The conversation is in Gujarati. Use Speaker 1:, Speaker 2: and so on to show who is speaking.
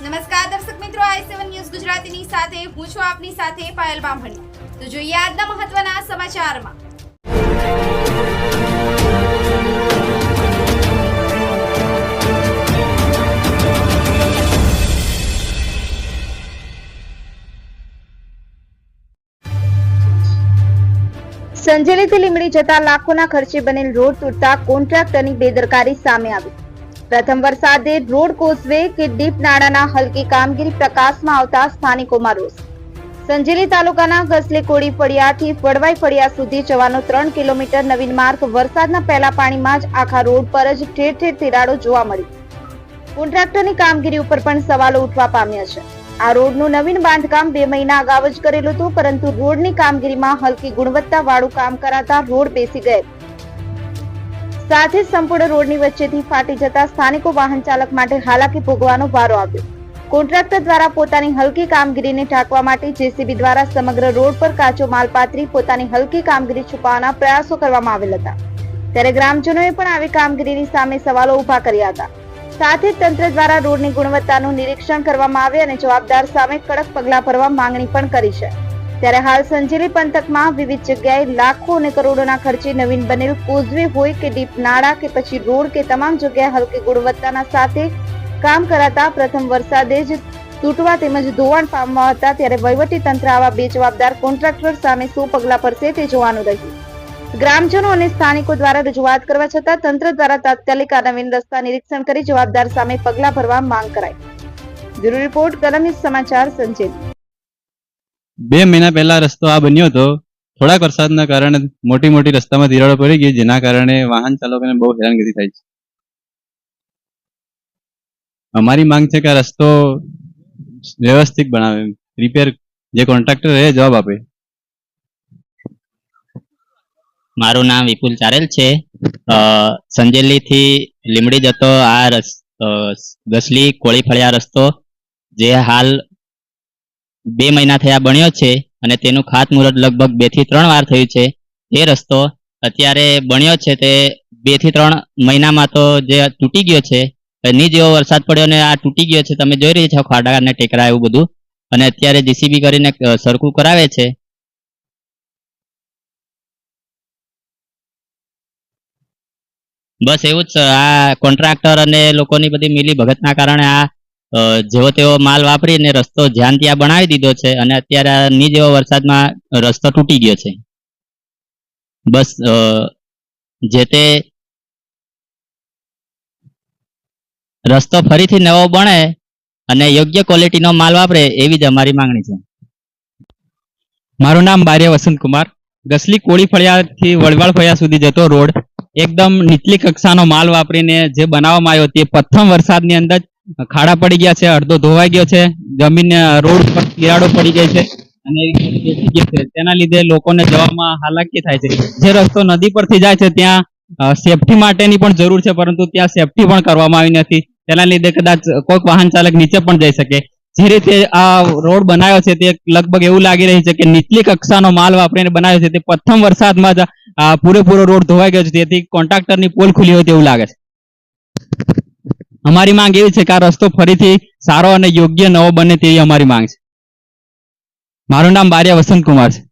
Speaker 1: નમસ્કાર દર્શક મિત્રો, આઈ સેવન ન્યૂઝ ગુજરાતીની સાથે, હું છું આપની સાથે પાયલ બામણી. તો જોઈએ આજના મહત્વના સમાચારમાં.
Speaker 2: સંજેલીથી લીમડી જતા લાખોના ખર્ચે બનેલ રોડ તૂટતા કોન્ટ્રાક્ટરની બેદરકારી સામે આવી. પ્રથમ વરસાદે રોડ કોઝવે કે ડીપ નાળાના હલકી કામગીરી પ્રકાશમાં આવતા સ્થાનિકોમાં રોષ. સંજેલી તાલુકાના ગસલી કોડી ફળિયાથી વડવાઈ ફળિયા સુધી જવાનો ત્રણ કિલોમીટર નવીન માર્ગ વરસાદના પહેલા પાણીમાં જ આખા રોડ પર જ ઠેર ઠેર તિરાડો જોવા મળી. કોન્ટ્રાક્ટરની કામગીરી ઉપર પણ સવાલો ઉઠવા પામ્યા છે. આ રોડનું નવીન બાંધકામ બે મહિના અગાઉ જ કરેલું હતું, પરંતુ રોડની કામગીરીમાં હલકી ગુણવત્તા વાળું કામ કરાતા રોડ બેસી ગયેલ સાથે સંપૂર્ણ રોડની વચ્ચેથી ફાટી જતા સ્થાનિકો વાહન ચાલક માટે હાલાકી ભોગવાનો વારો આવ્યો. કોન્ટ્રાક્ટર દ્વારા પોતાની હલકી કામગીરીને ઢાંકવા માટે જેસીબી દ્વારા સમગ્ર રોડ પર કાચો માલ પાથરી પોતાની હલકી કામગીરી છુપાવવાના પ્રયાસો કરવામાં આવેલ હતા. ત્યારે ગ્રામજનોએ પણ આવી કામગીરીની સામે સવાલો ઊભા કર્યા હતા. સાથે તંત્ર દ્વારા રોડની ગુણવત્તાનું નિરીક્ષણ કરવામાં આવે અને જવાબદાર સામે કડક પગલાં ભરવા માંગણી પણ કરી છે. ત્યારે હાલ સંજેલી પંથકમાં વિવિધ જગ્યાએ લાખો અને કરોડોના ખર્ચે નવીન બનેલ કોઝવે હોય કે ડીપ નાળા કે પછી રોડ કે તમામ જગ્યાએ હલકી ગુણવત્તાના સાથે કામ કરાતા પ્રથમ વરસાદે જ તૂટવા તેમજ ધોવાણ પામવા હતા ત્યારે વહીવટી તંત્ર આવા બે જવાબદાર કોન્ટ્રાક્ટર સામે શું પગલાં ભરશે તે જોવાનું રહ્યું. ગ્રામજનો અને સ્થાનિકો દ્વારા રજૂઆત કરવા છતાં તંત્ર દ્વારા તાત્કાલિક આ નવીન રસ્તા નિરીક્ષણ કરી જવાબદાર સામે પગલાં ભરવા માંગ કરાઈ. બ્યુરો રિપોર્ટ, કલમ સમાચાર સંજય
Speaker 3: બે મહિના પહેલા રસ્તો આ બન્યો હતો. થોડાક વરસાદના કારણે મોટી મોટી રસ્તામાં તિરાડો પડી ગઈ, જેના કારણે વાહન ચાલકોને બહુ હેરાનગતિ થાય છે. અમારી માંગ છે કે આ રસ્તો વ્યવસ્થિત બનાવે રિપેર જે કોન્ટ્રાક્ટર એ જવાબ આપે.
Speaker 4: મારું નામ વિપુલ ચારેલ છે. સંજેલીથી લીમડી જતો આ રસ ગસલી કોળી ફળિયા રસ્તો, જે હાલ બે મહિના થયા બન્યો છે અને તેનું ખાતમુહૂર્ત લગભગ બેથી ત્રણ વાર થયું છે. એ રસ્તો અત્યારે બન્યો છે તે બેથી ત્રણ મહિનામાં તો જે તૂટી ગયો છે ની જેવો વરસાદ પડ્યો ને આ તૂટી ગયો છે, તમે જોઈ રહ્યા છો ખાડા અને ટેકરા એવું બધું. અને અત્યારે જીસીબી કરીને સરખું કરાવે છે. બસ એવું જ. આ કોન્ટ્રાક્ટર અને લોકોની બધી મિલી ભગતના કારણે આ જેવો તેવો માલ વાપરીને રસ્તો જ્યાં ત્યાં બનાવી દીધો છે અને અત્યારે ની જેવો વરસાદમાં રસ્તો તૂટી ગયો છે. બસ જે તે રસ્તો ફરીથી નવો બને અને યોગ્ય ક્વોલિટીનો માલ વાપરે એવી જ અમારી માંગણી છે.
Speaker 5: મારું નામ બારિયા વસંતકુમાર. ગસલી કોળી ફળિયાથી વડવાળ ફળિયા સુધી જતો રોડ. એકદમ નીચલી કક્ષાનો માલ વાપરીને જે બનાવવામાં આવ્યો તે પ્રથમ વરસાદની અંદર ખાડા પડી ગયા છે, અડધો ધોવાઈ ગયો છે, જમીન રોડ પર તિરાડો પડી ગઈ છે અને તેના લીધે લોકોને જવામાં હાલાકી થાય છે. જે રસ્તો નદી પરથી જાય છે, ત્યાં સેફટી માટેની પણ જરૂર છે, પરંતુ ત્યાં સેફટી પણ કરવામાં આવી નથી. તેના લીધે કદાચ કોઈક વાહન ચાલક નીચે પણ જઈ શકે. જે રીતે આ રોડ બનાવ્યો છે, તે લગભગ એવું લાગી રહ્યું છે કે નીચલી કક્ષાનો માલ વાપરીને બનાવ્યો છે, તે પ્રથમ વરસાદમાં જ પૂરેપૂરો રોડ ધોવાઈ ગયો છે. તેથી કોન્ટ્રાક્ટરની પોલ ખુલી હોય તેવું લાગે છે. અમારી માંગ એવી છે કે આ રસ્તો ફરીથી સારો અને યોગ્ય નવો બને તેવી અમારી માંગ છે. મારું નામ બારિયા વસંતકુમાર છે.